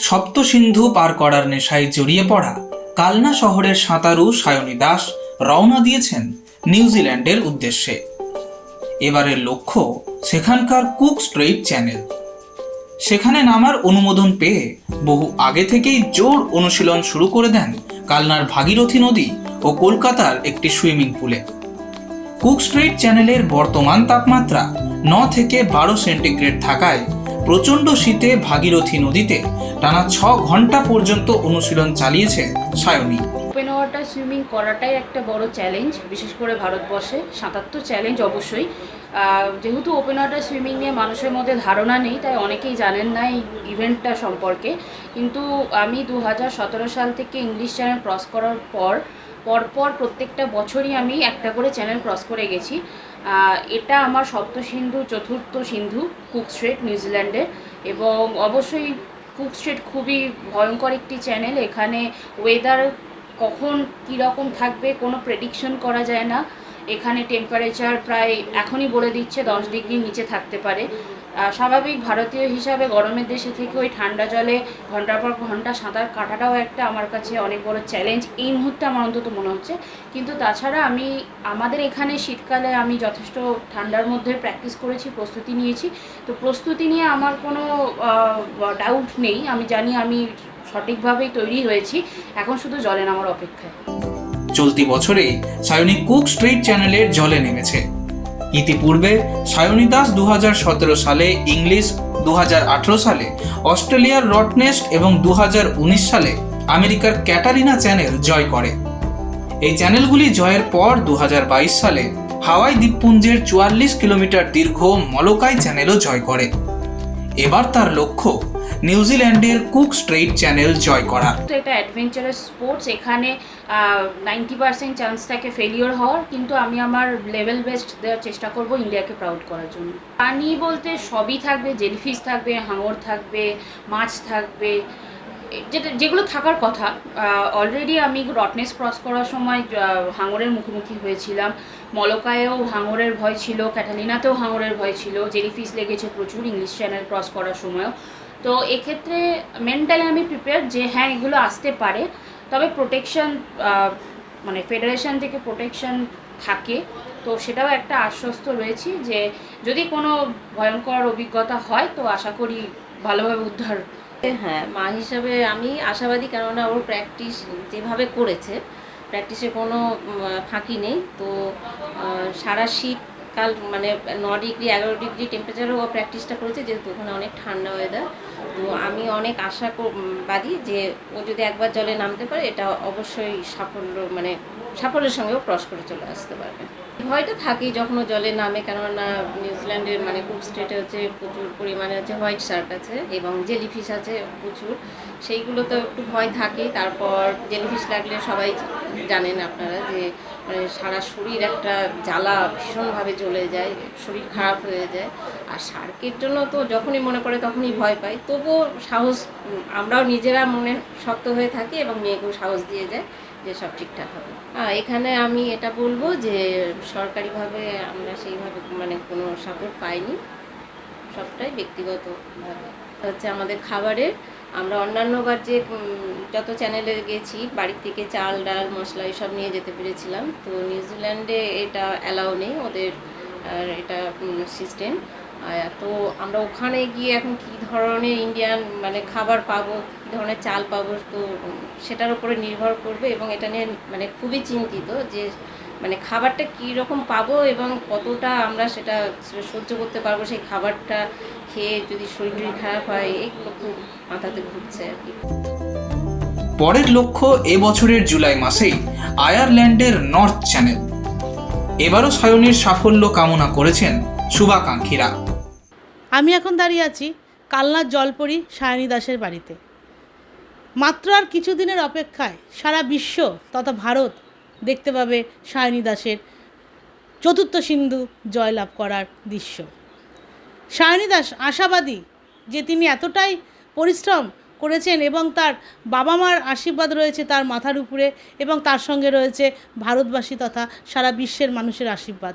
সপ্তসিন্ধু পার করার নেশায় জড়িয়ে পড়া কালনা শহরের সাঁতারু সায়নী দাস রওনা দিয়েছেন নিউজিল্যান্ডের উদ্দেশ্যে। এবারের লক্ষ্য সেখানকার কুক স্ট্রেইট চ্যানেল। সেখানে নামার অনুমোদন পেয়ে বহু আগে থেকেই জোর অনুশীলন শুরু করে দেন কালনার ভাগীরথী নদী ও কলকাতার একটি সুইমিং পুলে। কুক স্ট্রিট চ্যানেলের বর্তমান তাপমাত্রা ন থেকে বারো সেন্টিগ্রেড থাকায় প্রচণ্ড শীতে ভাগীরথী নদীতে টানা ছ ঘণ্টা পর্যন্ত অনুশীলন চালিয়েছে সায়নী। ওপেন ওয়াটার সুইমিং করাটাই একটা বড় চ্যালেঞ্জ বিশেষ করে ভারতবর্ষে। সাঁতার তো চ্যালেঞ্জ অবশ্যই যেহেতু ওপেন ওয়াটার সুইমিং নিয়ে মানুষের মধ্যে ধারণা নেই, তাই অনেকেই জানেন না এই ইভেন্টটা সম্পর্কে। কিন্তু আমি দু হাজার সতেরো সাল থেকে ইংলিশ চ্যানেল ক্রস করার পর, পরপর প্রত্যেকটা বছরই আমি একটা করে চ্যানেল ক্রস করে গেছি। এটা আমার সপ্ত সিন্ধু চতুর্থ সিন্ধু, কুক স্ট্রেট নিউজিল্যান্ডের এবং অবশ্যই কুক স্ট্রেট খুবই ভয়ঙ্কর একটি চ্যানেল। এখানে ওয়েদার কখন কীরকম থাকবে কোনো প্রেডিকশন করা যায় না। এখানে টেম্পারেচার প্রায় এখনই বলে দিচ্ছে দশ ডিগ্রির নিচে থাকতে পারে। স্বাভাবিক ভারতীয় হিসাবে গরমের দেশে থেকে ওই ঠান্ডা জলে ঘণ্টার পর ঘণ্টা সাঁতার কাটাটাও একটা আমার কাছে অনেক বড় চ্যালেঞ্জ এই মুহূর্তে আমার অন্তত মনে হচ্ছে। কিন্তু তাছাড়া আমি, আমাদের এখানে শীতকালে আমি যথেষ্ট ঠান্ডার মধ্যে প্র্যাকটিস করেছি, প্রস্তুতি নিয়েছি। তো প্রস্তুতি নিয়ে আমার কোনো ডাউট নেই। আমি জানি আমি সঠিকভাবেই তৈরি হয়েছি। এখন শুধু জলে নামার অপেক্ষায়। চলতি বছরেই সায়নী কুক স্ট্রিট চ্যানেলের জলে নেমেছে। ইতিপূর্বে সায়নী দাস দু হাজার সতেরো সালে ইংলিশ দু হাজার আঠারো সালে অস্ট্রেলিয়ার রটনেস্ট এবং দু হাজার উনিশ সালে আমেরিকার ক্যাটারিনা চ্যানেল জয় করে। এই চ্যানেলগুলি জয়ের পর দু হাজার বাইশ সালে হাওয়াই দ্বীপপুঞ্জের চুয়াল্লিশ কিলোমিটার দীর্ঘ মলকাই চ্যানেলও জয় করে। এবার তার লক্ষ্য নিউজিল্যান্ডের কুক স্ট্রেইট চ্যানেল জয় করা। এটা অ্যাডভেঞ্চারাস স্পোর্টস এখানে নাইনটি পার্সেন্ট চান্স থাকে ফেলিওর হওয়ার, কিন্তু আমি আমার লেভেল বেস্ট দেওয়ার চেষ্টা করব ইন্ডিয়াকে প্রাউড করার জন্য। পানি বলতে সবই থাকবে জেলিফিশ থাকবে, হাঙর থাকবে, মাছ থাকবে যেটা যেগুলো থাকার কথা। অলরেডি আমি রটনেস ক্রস করার সময় হাঙরের মুখোমুখি হয়েছিলাম। মলকায়েও হাঙরের ভয় ছিল, ক্যাটালিনাতেও হাঙরের ভয় ছিল জেলিফিশ লেগেছে প্রচুর ইংলিশ চ্যানেল ক্রস করার সময়ও। তো এক্ষেত্রে মেন্টালি আমি প্রিপেয়ার যে হ্যাঁ এগুলো আসতে পারে। তবে প্রোটেকশন মানে ফেডারেশন থেকে প্রোটেকশন থাকে। তো সেটাও একটা আশ্বস্ত রয়েছি যে যদি কোনো ভয়ঙ্কর অভিজ্ঞতা হয়, তো আশা করি ভালোভাবে উদ্ধার হ্যাঁ মা হিসাবে আমি আশাবাদী, কেননা ওর প্র্যাকটিস যেভাবে করেছে প্র্যাকটিসে কোনো ফাঁকি নেই। তো সারা সারা শীতকাল মানে ন ডিগ্রি, এগারো ডিগ্রি টেম্পারেচারও ও প্র্যাকটিসটা করেছে, যেহেতু ওখানে অনেক ঠান্ডা ওয়েদার তো আমি অনেক আশা কর- বাদী যে ও যদি একবার জলে নামতে পারে, এটা অবশ্যই সাফল্য মানে সাফল্যের সঙ্গেও ক্রস করে চলে আসতে পারবে। ভয়টা থাকেই যখন জলে নামে, কেননা নিউজিল্যান্ডের মানে কুক স্টেটে হচ্ছে প্রচুর পরিমাণে হচ্ছে হোয়াইট শার্ক আছে এবং জেলিফিশ আছে প্রচুর, সেইগুলো তো একটু ভয় থাকেই। তারপর জেলিফিশ লাগলে সবাই জানেন আপনারা যে মানে সারা শরীর একটা জ্বালা ভীষণভাবে জ্বলে যায়, শরীর খারাপ হয়ে যায়। আর শার্কের জন্য তো যখনই মনে পড়ে তখনই ভয় পাই। তবুও সাহস আমরাও নিজেরা মনে শক্ত হয়ে থাকি এবং মেয়েকেও সাহস দিয়ে যায় যে সব ঠিকঠাক হবে। এখানে আমি এটা বলব যে সরকারিভাবে আমরা সেইভাবে মানে কোনো সাপোর্ট পাইনি। সবটাই ব্যক্তিগতভাবে। হচ্ছে আমাদের খাবারের, আমরা অন্যান্যবার যে যত চ্যানেলে গেছি, বাড়ি থেকে চাল, ডাল, মশলা এসব নিয়ে যেতে পেরেছিলাম। তো নিউজিল্যান্ডে এটা অ্যালাউ নেই ওদের এটা সিস্টেম তো আমরা ওখানে গিয়ে এখন কী ধরনের ইন্ডিয়ান মানে খাবার পাবো, কী ধরনের চাল পাবো, তো সেটার উপরে নির্ভর করবে এবং এটা নিয়ে মানে খুবই চিন্তিত যে মানে খাবারটা কী রকম পাবো এবং কতটা আমরা সেটা সহ্য করতে পারব, সেই খাবারটা খেয়ে যদি শরীর টরীর খারাপ হয় এইগুলো খুব মাথাতে ঘুরছে আর কি। পরের লক্ষ্য এবছরের জুলাই মাসেই আয়ারল্যান্ডের নর্থ চ্যানেল। এবারও সায়নীর সাফল্য কামনা করেছেন শুভাকাঙ্ক্ষীরা। আমি এখন দাঁড়িয়ে আছি কালনার জলপরি সায়নী দাসের বাড়িতে। মাত্র আর কিছুদিনের অপেক্ষায় সারা বিশ্ব তথা ভারত দেখতে পাবে সায়নী দাসের চতুর্থ সিন্ধু জয়লাভ করার দৃশ্য। সায়নী দাস আশাবাদী যে তিনি এতটাই পরিশ্রম করেছেন এবং তার বাবা মার আশীর্বাদ রয়েছে তার মাথার উপরে এবং তার সঙ্গে রয়েছে ভারতবাসী তথা সারা বিশ্বের মানুষের আশীর্বাদ।